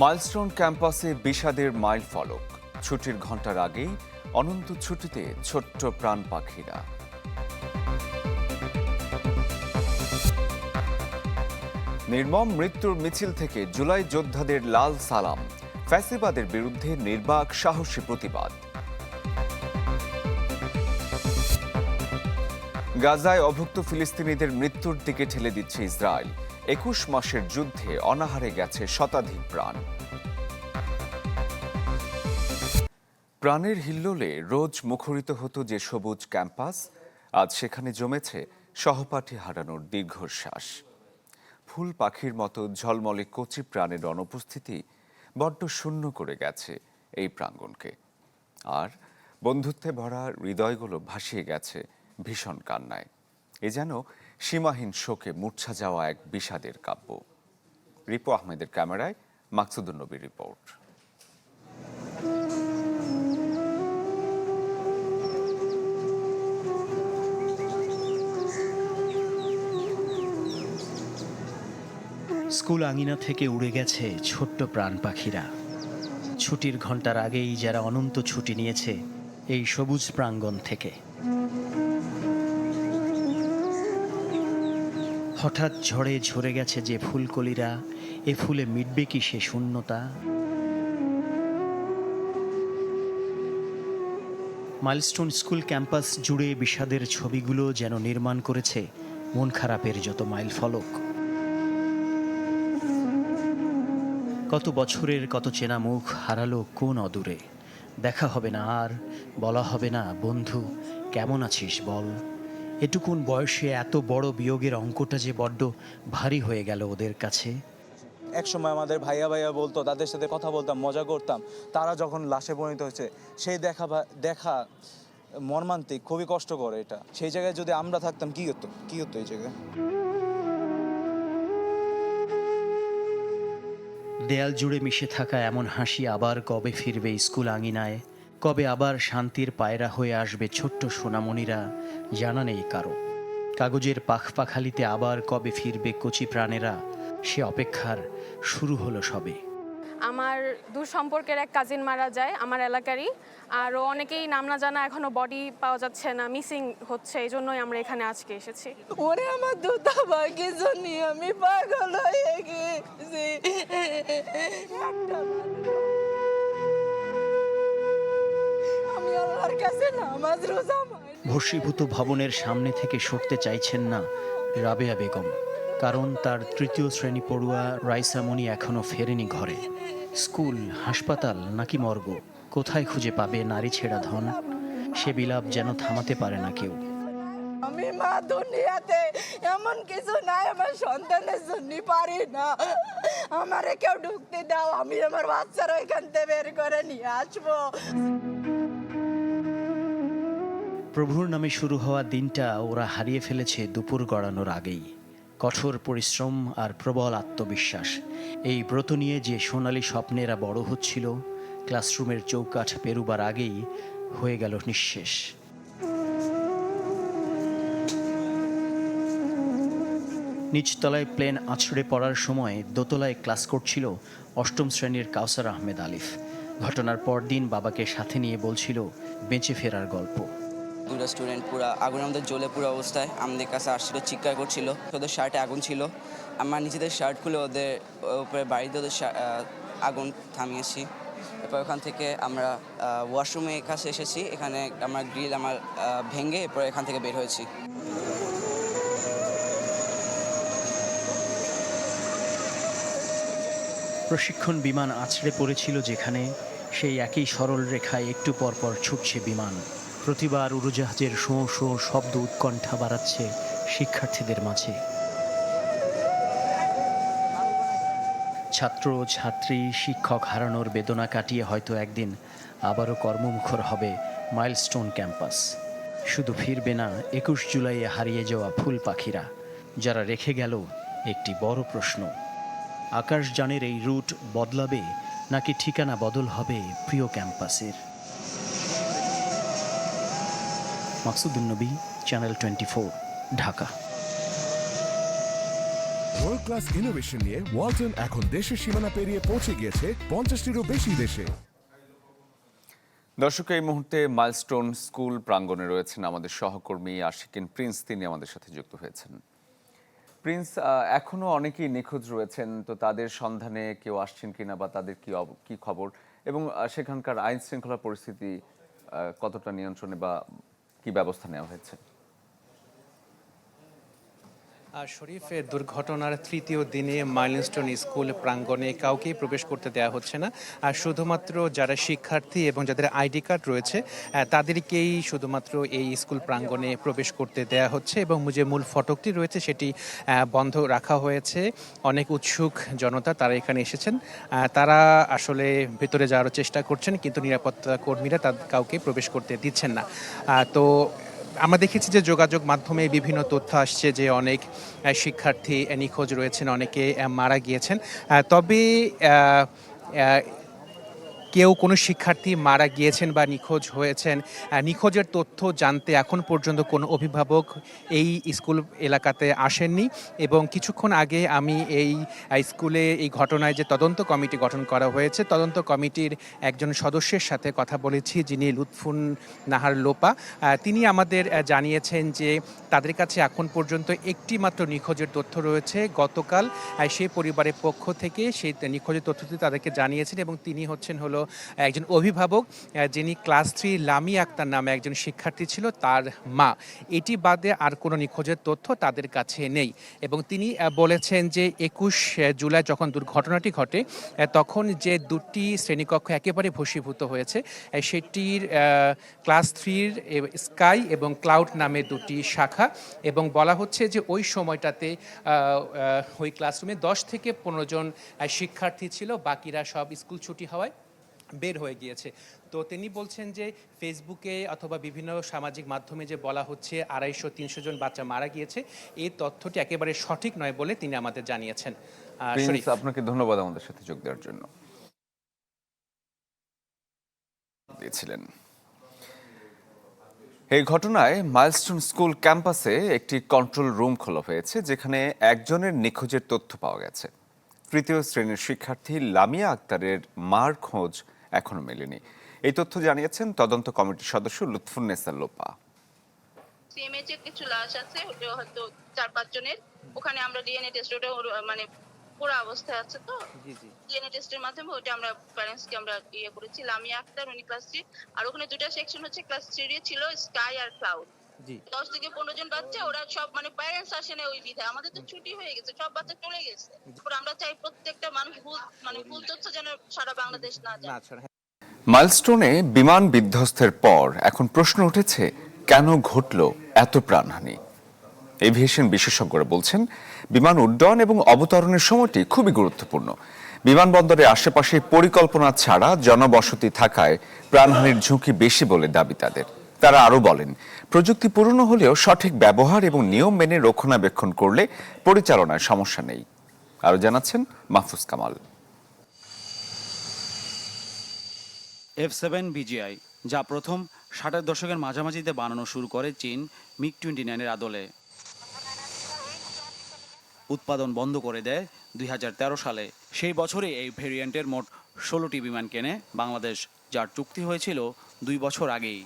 Milestone ক্যাম্পাসে বিষাদের mile ফলক। ছুটির ঘণ্টার আগেই অনন্ত ছুটিতে ছোট্ট প্রাণ পাখিরা। নির্মম মৃত্যুর মিছিল থেকে জুলাই যোদ্ধাদের লাল সালাম, ফ্যাসিবাদের বিরুদ্ধে নির্বাক সাহসী প্রতিবাদ। গাজায় অভুক্ত ফিলিস্তিনিদের মৃত্যুর দিকে ঠেলে দিচ্ছে ইসরায়েল। একুশ মাসের যুদ্ধে অনাহারে গেছে শতাধিক প্রাণ। প্রাণের হিল্লোলে রোজ মুখরিত হতো যে সবুজ ক্যাম্পাস, আজ সেখানে জমেছে সহপাঠী হারানোর দীর্ঘশ্বাস। ফুল পাখির মতো ঝলমলে কচি প্রাণের অনুপস্থিতি বড্ড শূন্য করে গেছে এই প্রাঙ্গণকে আর বন্ধুত্বে ভরা হৃদয়গুলো ভাসিয়ে গেছে ভীষণ কান্নায়। এ যেন সীমাহীন শোকে মূর্ছা যাওয়া এক বিষাদের কাব্য। রিপু আহমেদের ক্যামেরায় মাকসুদুল নবীর রিপোর্ট। স্কুল আঙিনা থেকে উড়ে গেছে ছোট্ট প্রাণ পাখিরা। ছুটির ঘণ্টার আগেই যারা অনন্ত ছুটি নিয়েছে এই সবুজ প্রাঙ্গণ থেকে। হঠাৎ ঝড়ে ঝরে গেছে যে ফুলকলিরা, এ ফুলে মিটবে কি সে শূন্যতা? মাইলস্টোন স্কুল ক্যাম্পাস জুড়ে বিষাদের ছবিগুলো যেন নির্মাণ করেছে মন খারাপের যত মাইল ফলক। কত বছরের কত চেনা মুখ হারালো কোন অদূরে। দেখা হবে না আর, বলা হবে না, বন্ধু, কেমন আছিস বল? এটুকুন বয়সে এত বড় বিয়োগের অঙ্কটা যে বড্ড ভারী হয়ে গেল ওদের কাছে। এক সময় আমাদের ভাইয়া ভাইয়া বলতো তাদের সাথে কথা বলতাম মজা করতাম। তারা যখন লাশে পরিণত হয়েছে সেই দেখা দেখা মর্মান্তিক খুবই কষ্ট করে এটা। সেই জায়গায় যদি আমরা থাকতাম কি হতো? কি হতো এই জায়গায়? দেয়াল জুড়ে মিশে থাকা এমন হাসি আবার কবে ফিরবে স্কুল আঙিনায়? কবে আবার শান্তির পায়রা হয়ে আসবে ছোট্ট সোনামণিরা জানা নেই কারও। কাগজের পাখ পাখালিতে আবার কবে ফিরবে কচি প্রাণেরা সে অপেক্ষার শুরু হলো সবে। আমার দূর সম্পর্কের এক কাজিন মারা যায় আমার এলাকারই আরও অনেকেই নাম না জানা এখনও বডি পাওয়া যাচ্ছে না মিসিং হচ্ছে এই জন্যই আমরা এখানে আজকে এসেছি। ওরে আমার দুধা ভাগ্যে জন্য আমি পাগল হয়ে গেছি। আল্লাহর কাছে নামাজ রোজা ভস্মীভূত ভবনের সামনে থেকে সরতে চাইছেন না রাবেয়া বেগম কারণ তার তৃতীয় শ্রেণি পড়ুয়া রাইসামণি এখনও ফেরেনি ঘরে। স্কুল হাসপাতাল নাকি মর্গ কোথায় খুঁজে পাবে নারী ছেঁড়া ধন? সে বিলাপ যেন থামাতে পারে না কেউ। আমি মা দুনিয়াতে এমন কিছু নাই আমার সন্তানের জন্য পারি না। আমারে কেউ ঢুকতে দাও আমি আমার বাচ্চারা ওইখান থেকে বের করে নিয়ে আসব। প্রভুর নামে শুরু হওয়া দিনটা ওরা হারিয়ে ফেলেছে দুপুর গড়ানোর আগেই। কঠোর পরিশ্রম আর প্রবল আত্মবিশ্বাস। এই ব্রত নিয়ে যে সোনালী স্বপ্নেরা বড় হচ্ছিল, ক্লাসরুমের চৌকাঠ পেরুবার আগেই হয়ে গেল নিঃশেষ। নিচতলায় প্লেন আছড়ে পড়ার সময় দোতলায় ক্লাস করছিল অষ্টম শ্রেণির কাউসার আহমেদ আলিফ। ঘটনার পরদিন বাবাকে সাথে নিয়ে বলছিল, বেঁচে ফেরার গল্প। দুটো স্টুডেন্ট পুরো, আগুনের মধ্যে জ্বলে পুরো অবস্থায় আমাদের কাছে আসছিল, চিৎকার করছিল। ওদের শার্টে আগুন ছিল। আমার নিজেদের শার্ট খুলে ওদের উপরে বাড়িতে ওদের আগুন থামিয়েছি। এরপর ওখান থেকে আমরা ওয়াশরুমে কাছে এসেছি। এখানে আমার গ্রিল আমার ভেঙে এরপর এখান থেকে বের হয়েছি। প্রশিক্ষণ বিমান আছড়ে পড়েছিল যেখানে সেই একই সরল রেখায় একটু পর পর ছুটছে বিমান। প্রতিবার উড়োজাহাজের শোঁ শোঁ শব্দ উৎকণ্ঠা বাড়াচ্ছে শিক্ষার্থীদের মাঝে। ছাত্র ছাত্রী, শিক্ষক হারানোর বেদনা কাটিয়ে হয়তো একদিন আবারও কর্মমুখর হবে মাইলস্টোন ক্যাম্পাস। শুধু ফিরবে না, একুশ জুলাইয়ে হারিয়ে যাওয়া ফুল পাখিরা, যারা রেখে গেল একটি বড় প্রশ্ন। আকাশযানের এই রুট বদলাবে নাকি ঠিকানা বদল হবে প্রিয় ক্যাম্পাসের? Maksudul Nabi channel twenty Dhaka. World class innovation নিয়ে ওয়ালটন এখন দেশের সীমানা পেরিয়ে পৌঁছে গিয়েছে পঞ্চাশটিরও বেশি দেশে। দর্শক এই মুহূর্তে মাইলস্টোন স্কুল প্রাঙ্গণে রয়েছেন আমাদের সহকর্মী আশিকিন প্রিন্স। তিনি আমাদের সাথে যুক্ত হয়েছেন। প্রিন্স এখনও অনেকেই নিখোঁজ রয়েছেন তো তাদের সন্ধানে কেউ আসছেন কিনা বা তাদের কি অব- কি খবর? এবং সেখানকার আইন শৃঙ্খলা পরিস্থিতি আহ, কতটা নিয়ন্ত্রণে বা কি ব্যবস্থা নেওয়া হয়েছে? শরীফের দুর্ঘটনার তৃতীয় দিনে মাইলস্টোন স্কুল প্রাঙ্গণে কাউকেই প্রবেশ করতে দেওয়া হচ্ছে না। আর শুধুমাত্র যারা শিক্ষার্থী এবং যাদের আইডি কার্ড রয়েছে তাদেরকেই শুধুমাত্র এই স্কুল প্রাঙ্গণে প্রবেশ করতে দেওয়া হচ্ছে এবং যে মূল ফটকটি রয়েছে সেটি বন্ধ রাখা হয়েছে। অনেক উৎসুক জনতা তারা এখানে এসেছেন। তারা আসলে ভেতরে যাওয়ার চেষ্টা করছেন, কিন্তু নিরাপত্তা কর্মীরা তাদের কাউকে প্রবেশ করতে দিচ্ছেন না। তো আমরা দেখেছি যে যোগাযোগ মাধ্যমে বিভিন্ন তথ্য আসছে যে অনেক শিক্ষার্থী নিখোঁজ রয়েছেন, অনেকে মারা গিয়েছেন। তবে কেউ কোনো শিক্ষার্থী মারা গিয়েছেন বা নিখোঁজ হয়েছেন নিখোঁজের তথ্য জানতে এখন পর্যন্ত কোনো অভিভাবক এই স্কুল এলাকাতে আসেননি এবং কিছুক্ষণ আগে আমি এই স্কুলে এই ঘটনায় যে তদন্ত কমিটি গঠন করা হয়েছে, তদন্ত কমিটির একজন সদস্যের সাথে কথা বলেছি যিনি লুৎফুন নাহার লোপা। তিনি আমাদের জানিয়েছেন যে তাদের কাছে এখন পর্যন্ত একটি মাত্র নিখোঁজের তথ্য রয়েছে। গতকাল সেই পরিবারের পক্ষ থেকে সেই নিখোঁজের তথ্যটি তাদেরকে জানিয়েছেন এবং তিনি হচ্ছেন হলো একজন অভিভাবক যিনি ক্লাস থ্রি লামি আক্তার নামে একজন শিক্ষার্থী ছিল, তার মা। এটি বাদে আর কোনো নিখোঁজের তথ্য তাদের কাছে নেই। এবং তিনি বলেছেন যে একুশ জুলাই যখন দুর্ঘটনাটি ঘটে তখন যে দুটি শ্রেণীকক্ষ একেবারে ভস্মীভূত হয়েছে সেটির ক্লাস থ্রির স্কাই এবং ক্লাউড নামে দুটি শাখা। এবং বলা হচ্ছে যে ওই সময়টাতে ওই ক্লাসরুমে দশ থেকে পনেরো জন শিক্ষার্থী ছিল, বাকিরা সব স্কুল ছুটি হওয়ায়। বের হয়ে গিয়েছে। তো তিনি বলছেন যে ফেসবুকে অথবা বিভিন্ন সামাজিক মাধ্যমে যে বলা হচ্ছে আড়াইশো তিনশো জন বাচ্চা মারা গিয়েছে এই তথ্যটি একেবারে সঠিক নয় বলে তিনি আমাদের জানিয়েছেন। আপনাকে ধন্যবাদ আমাদের সাথে যোগ দেওয়ার জন্য। দিয়েছিলেন। এই ঘটনায় মাইলস্টোন স্কুল ক্যাম্পাসে একটি কন্ট্রোল রুম খোলা হয়েছে যেখানে একজনের নিখোঁজের তথ্য পাওয়া গেছে। তৃতীয় শ্রেণির শিক্ষার্থী লামিয়া আক্তারের মার খোঁজ এখনও মেলেনি। এই তথ্য জানিয়েছেন তদন্ত কমিটির সদস্য লুৎফুন্নেসা লোপা। সিএমএইচ এর কিছু লাশ আছে ওটা হয়তো চার পাঁচ জনের ওখানে আমরা ডিএনএ টেস্ট ওটা ওর- মানে পুরো অবস্থায় আছে তো? জি জি। ডিএনএ টেস্টের মাধ্যমে ওটা আমরা প্যারেন্টস কে আমরা ইয়ে করেছি। লামিয়া আক্তার উনি ক্লাস থ্রি আর ওখানে দুটা সেকশন হচ্ছে ক্লাস থ্রি ছিল স্কাই আর ক্লাউড দশ থেকে পনেরো জন বাচ্চা ওরা সব মানে প্যারেন্টস আসে না ওই বিধায়। আমাদের তো ছুটি হয়ে গেছে সব বাচ্চা চলে গেছে। আমরা চাই প্রত্যেকটা মানুষ ভুল মানে ভুল তথ্য যেন সারা বাংলাদেশ না যায় না মাইলস্টোনে বিমান বিধ্বস্তের পর এখন প্রশ্ন উঠেছে কেন ঘটল এত প্রাণহানি? এভিয়েশন বিশেষজ্ঞরা বলছেন বিমান উড্ডয়ন এবং অবতরণের সময়টি খুবই গুরুত্বপূর্ণ। বিমানবন্দরের আশেপাশে পরিকল্পনা ছাড়া জনবসতি থাকায় প্রাণহানির ঝুঁকি বেশি বলে দাবি তাদের। তারা আরও বলেন, প্রযুক্তি পুরনো হলেও সঠিক ব্যবহার এবং নিয়ম মেনে রক্ষণাবেক্ষণ করলে পরিচালনায় সমস্যা নেই। আরও জানাচ্ছেন Mahfuz Kamal. F seven BGI, যা প্রথম ষাটের দশকের মাঝামাঝিতে বানানো শুরু করে চীন মিগ টোয়েন্টি নাইনের আদলে। উৎপাদন বন্ধ করে দেয় দুই হাজার তেরো সালে। সেই বছরে এই ভেরিয়েন্টের মোট ষোলোটি বিমান কেনে বাংলাদেশ, যার চুক্তি হয়েছিল দুই বছর আগেই।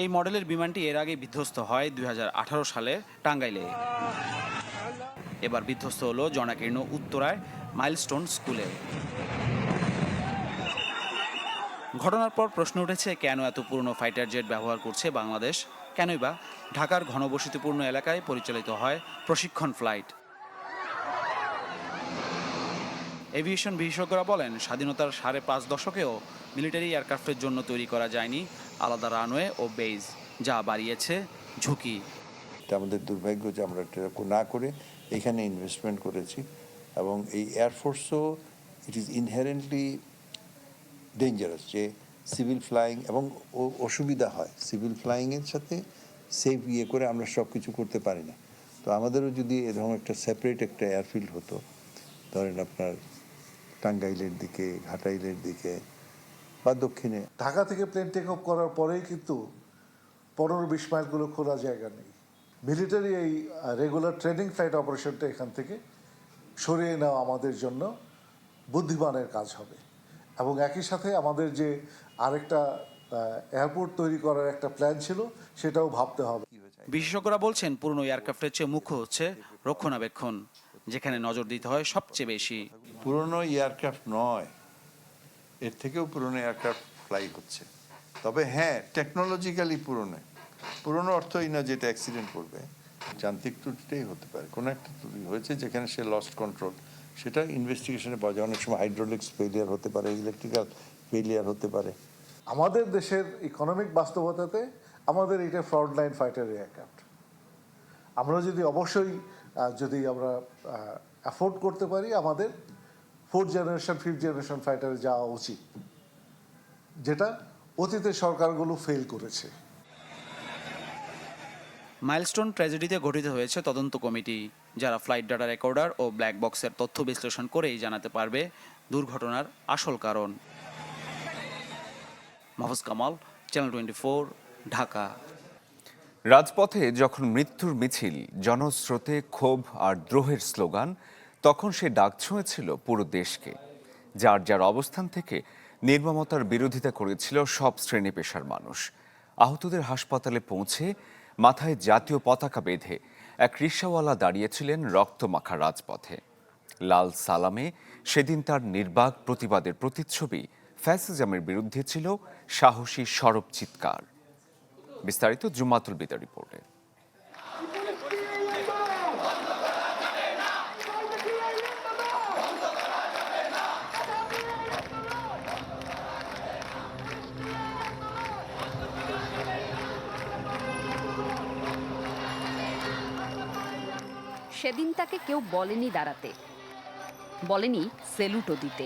এই মডেলের বিমানটি এর আগে বিধ্বস্ত হয় দুই হাজার আঠারো সালে টাঙ্গাইলে। এবার বিধ্বস্ত হলো জনাকীর্ণ উত্তরায় মাইলস্টোন স্কুলে। ঘটনার পর প্রশ্ন উঠেছে, কেন এত পুরনো ফাইটার জেট ব্যবহার করছে বাংলাদেশ? কেনই বা ঢাকার ঘনবসতিপূর্ণ এলাকায় পরিচালিত হয় প্রশিক্ষণ ফ্লাইট। এভিয়েশন বিশেষজ্ঞরা বলেন, স্বাধীনতার সাড়ে পাঁচ দশকেও মিলিটারি এয়ারক্রাফটের জন্য তৈরি করা যায়নি আলাদা রানওয়ে ও বেজ যা বাড়িয়েছে ঝুঁকি। এটা আমাদের দুর্ভাগ্য যে আমরা না করে এখানে ইনভেস্টমেন্ট করেছি এবং এই এয়ারফোর্সও ইট ইজ ইনহেরেন্টলি ডেঞ্জারাস যে সিভিল ফ্লাইং এবং অসুবিধা হয়। সিভিল ফ্লাইংয়ের সাথে সেফ ইয়ে করে আমরা সব কিছু করতে পারি না। তো আমাদেরও যদি এরকম একটা সেপারেট একটা এয়ারফিল্ড হতো, ধরেন আপনার টাঙ্গাইলের দিকে, ঘাটাইলের দিকে বা দক্ষিণে। ঢাকা থেকে প্লেন টেক অফ করার পরেই কিন্তু পনেরো বিশ মাইলগুলো খোলা জায়গা নেই। মিলিটারি এই রেগুলার ট্রেনিং ফ্লাইট অপারেশনটা এখান থেকে সরিয়ে নেওয়া আমাদের জন্য বুদ্ধিমানের কাজ হবে। এবং একই সাথে আমাদের যে আরেকটা এয়ারপোর্ট তৈরি করার একটা প্ল্যান ছিল সেটাও ভাবতে হবে। বিশেষজ্ঞরা বলছেন পুরনো এয়ারক্রাফটের চেয়ে মুখ্য হচ্ছে রক্ষণাবেক্ষণ যেখানে নজর দিতে হয় সবচেয়ে বেশি। পুরনো এয়ারক্রাফট নয় এর থেকেও পুরনো এয়ারক্রাফট ফ্লাই হচ্ছে তবে হ্যাঁ টেকনোলজিক্যালি পুরনো। পুরনো অর্থই না যেটা অ্যাক্সিডেন্ট করবে। যান্ত্রিক ত্রুটিটাই হতে পারে। কোনো একটা ত্রুটি হয়েছে যেখানে সে লস্ট কন্ট্রোল সেটা ইনভেস্টিগেশনে পাওয়া যায়। অনেক সময় হাইড্রোলিক্স ফেলিয়ার হতে পারে ইলেকট্রিক্যাল ফেলিয়ার হতে পারে। আমাদের দেশের ইকোনমিক বাস্তবতাতে আমাদের এটা ফ্রন্ট লাইন ফাইটার এয়ারক্রাফট আমরা যদি অবশ্যই যদি আমরা অ্যাফোর্ড করতে পারি আমাদের ফোর্থ জেনারেশন ফিফথ জেনারেশন ফাইটারে যাওয়া উচিত। যেটা অতীতের সরকারগুলো ফেল করেছে। মাইলস্টোন ট্র্যাজেডিতে গঠিত হয়েছে তদন্ত কমিটি যারা ফ্লাইট ডাটা রেকর্ডার ও ব্ল্যাক বক্সের তথ্য বিশ্লেষণ করেই জানাতে পারবে দুর্ঘটনার আসল কারণ। Mahfuz Kamal channel twenty four Dhaka. রাজপথে যখন মৃত্যুর মিছিল জনস্রোতে ক্ষোভ আর দ্রোহের স্লোগান তখন সে ডাক ছুঁয়েছিল পুরো দেশকে। যার যার অবস্থান থেকে নির্মমতার বিরোধিতা করেছিল সব শ্রেণি পেশার মানুষ। আহতদের হাসপাতালে পৌঁছে মাথায় জাতীয় পতাকা বেঁধে এক রিক্সাওয়ালা দাঁড়িয়েছিলেন রক্তমাখা রাজপথে। লাল সালামে সেদিন তার নির্বাক প্রতিবাদের প্রতিচ্ছবি ফ্যাসিজমের বিরুদ্ধে ছিল সাহসী সরব চিৎকার। বিস্তারিত জুমাতুল বিদা রিপোর্টে। সেদিন তাকে কেউ বলেনি দাঁড়াতে। বলেনি সেলুটও দিতে।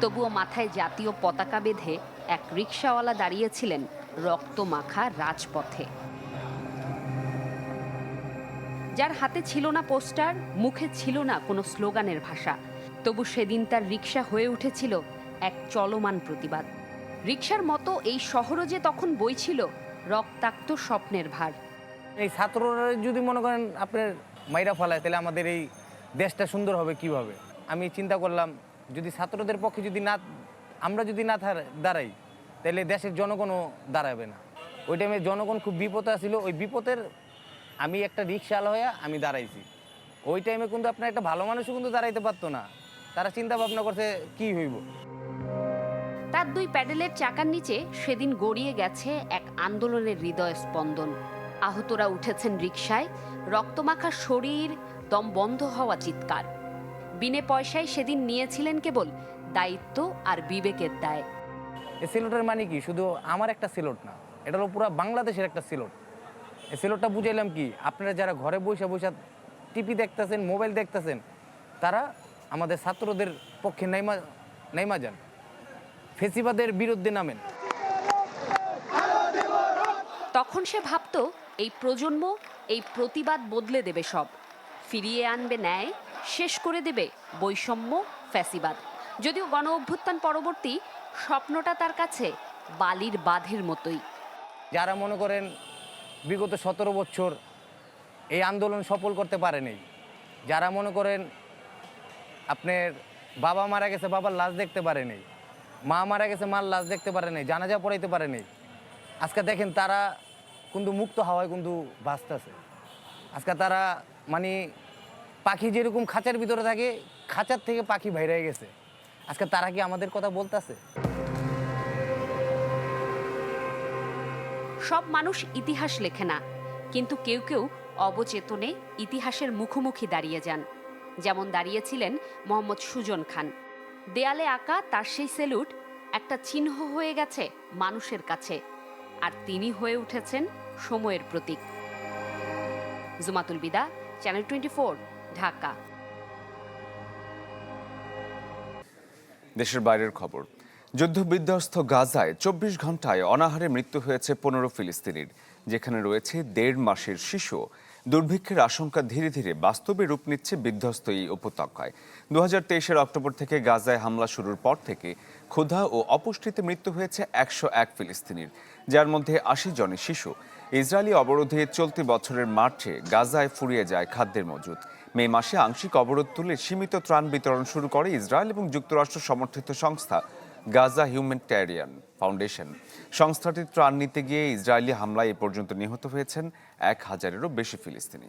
তবুও মাথায় জাতীয় পতাকা বেঁধে এক রিক্সাওয়ালা দাঁড়িয়েছিলেন রক্তমাখা রাজপথে। যার হাতে ছিল না পোস্টার, মুখে ছিল না কোনো স্লোগানের ভাষা। তবু সেদিন তার রিক্সা হয়ে উঠেছিল এক চলমান প্রতিবাদ। রিক্সার মতো এই শহরও যে তখন বইছিল রক্তাক্ত স্বপ্নের ভার। এই ছাত্ররা যদি মনে করেন আপনার মাইরা ফেলায়, তাহলে আমাদের এই দেশটা সুন্দর হবে কীভাবে? আমি চিন্তা করলাম, যদি ছাত্রদের পক্ষে যদি না, আমরা যদি না দাঁড়াই, তাহলে দেশের জনগণও দাঁড়াবে না। ওই টাইমে জনগণ খুব বিপদে ছিল ওই বিপদের আমি একটা রিক্সাওয়ালা হয়ে আমি দাঁড়াইছি। ওই টাইমে কিন্তু আপনার একটা ভালো মানুষও কিন্তু দাঁড়াইতে পারতো না। তারা চিন্তা ভাবনা করছে, কি হইব? তার দুই প্যাডেলের চাকার নিচে সেদিন গড়িয়ে গেছে এক আন্দোলনের হৃদয় স্পন্দন। আহতরা উঠেছেন রিকশায়, রক্তমাখা শরীর, দম বন্ধ হওয়া চিৎকার। বিনে পয়সায় সেদিন নিয়েছিলেন কেবল দায়িত্ব আর বিবেকের দায়। এই সিলোটের মানে কি? শুধু আমার একটা সিলোট না, এটা হলো পুরো বাংলাদেশের একটা সিলোট। এই সিলোটটা বুঝাইলাম কি? আপনারা যারা ঘরে বসে বসে টিভি দেখতেছেন, মোবাইল দেখতেছেন, তারা আমাদের ছাত্রদের পক্ষে নাইমা নাইমা যান। ফেসিবাদের বিরুদ্ধে নামেন। তখন সে ভাবত এই প্রজন্ম এই প্রতিবাদ বদলে দেবে সব। ফিরিয়ে আনবে ন্যায় শেষ করে দেবে বৈষম্য ফ্যাসিবাদ। যদিও গণ অভ্যুত্থান পরবর্তী স্বপ্নটা তার কাছে বালির বাঁধের মতোই। যারা মনে করেন বিগত সতেরো বছর এই আন্দোলন সফল করতে পারেনি যারা মনে করেন আপনার বাবা মারা গেছে বাবার লাশ দেখতে পারেনি মা মারা গেছে, মার লাশ দেখতে পারেনি জানাজা পড়াইতে পারেনি আজকে দেখেন তারা কিন্তু মুক্ত হাওয়ায় কিন্তু বাঁচতেছে। আজকে তারা মানে পাখি যেরকম খাঁচার ভিতরে থাকে, খাঁচার থেকে পাখি বাইরে গেছে। আজকে তারা কি আমাদের কথা বলতেছে? সব মানুষ ইতিহাস লেখে না, কিন্তু কেউ কেউ অবচেতনে ইতিহাসের মুখোমুখি দাঁড়িয়ে যান। যেমন দাঁড়িয়েছিলেন মোহাম্মদ সুজন খান। দেয়ালে আঁকা তার সেই সেলুট একটা চিহ্ন হয়ে গেছে মানুষের কাছে, আর তিনি হয়ে উঠেছেন সময়ের প্রতীক। Jumatul Bida channel twenty Dhaka. দেশের বাইরের খবর। যুদ্ধবিধ্বস্ত গাজায় চব্বিশ ঘন্টায় অনাহারে মৃত্যু হয়েছে পনেরো ফিলিস্তিনির, যেখানে রয়েছে দেড় মাসের শিশু। দুর্ভিক্ষের আশঙ্কা ধীরে ধীরে বাস্তবে রূপ নিচ্ছে বিধ্বস্ত এই উপত্যকায়। দু হাজার অক্টোবর থেকে গাজায় হামলা শুরুর পর থেকে ক্ষুধা ও অপুষ্টিতে মৃত্যু হয়েছে একশো এক ফিলিস্তিনির, যার মধ্যে আশি জনের শিশু। ইসরায়েলি অবরোধে চলতি বছরের মার্চে গাজায় ফুরিয়ে যায় খাদ্যের মজুদ। মে মাসে আংশিক অবরোধ তুলে সীমিত ত্রাণ বিতরণ শুরু করে ইসরায়েল এবং যুক্তরাষ্ট্র সমর্থিত সংস্থা গাজা হিউম্যানিটেরিয়ান ফাউন্ডেশন। সংস্থাটির ত্রাণ নিতে গিয়ে ইসরায়েলি হামলায় এ পর্যন্ত নিহত হয়েছেন এক হাজারেরও বেশি ফিলিস্তিনি।